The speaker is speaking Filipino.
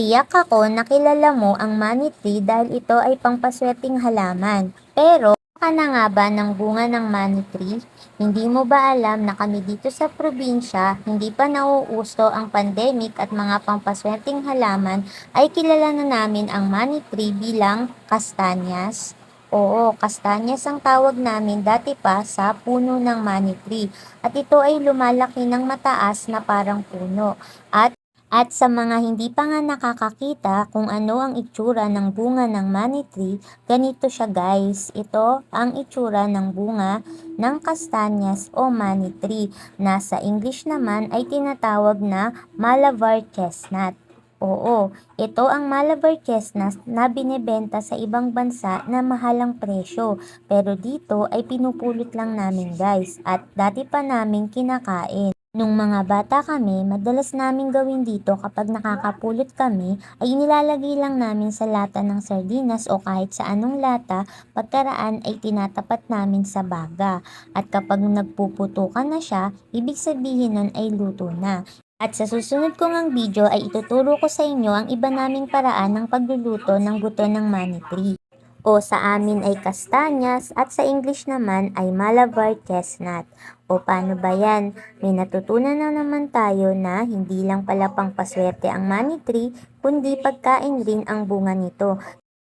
Tiyak ako na kilala mo ang money tree dahil ito ay pampaswerteng halaman. Pero, ka na nga ba ng bunga ng money tree? Hindi mo ba alam na kami dito sa probinsya, hindi pa nauuso ang pandemic at mga pampaswerteng halaman, ay kilala na namin ang money tree bilang kastanyas? Oo, kastanyas ang tawag namin dati pa sa puno ng money tree. At ito ay lumalaki ng mataas na parang puno. At at sa mga hindi pa nga nakakakita kung ano ang itsura ng bunga ng money tree, ganito siya guys. Ito ang itsura ng bunga ng kastanyas o money tree na sa English naman ay tinatawag na Malabar chestnut. Oo, ito ang Malabar chestnut na binebenta sa ibang bansa na mahalang presyo. Pero dito ay pinupulot lang namin guys at dati pa namin kinakain. Nung mga bata kami, madalas namin gawin dito kapag nakakapulot kami ay nilalagay lang namin sa lata ng sardinas o kahit sa anong lata, pagkaraan ay tinatapat namin sa baga. At kapag nagpuputukan na siya, ibig sabihin nun ay luto na. At sa susunod kong ang video ay ituturo ko sa inyo ang iba naming paraan ng pagluluto ng buto ng money tree. O sa amin ay kastanyas at sa English naman ay Malabar chestnut. O paano ba yan? May natutunan na naman tayo na hindi lang pala pang paswerte ang money tree, kundi pagkain rin ang bunga nito.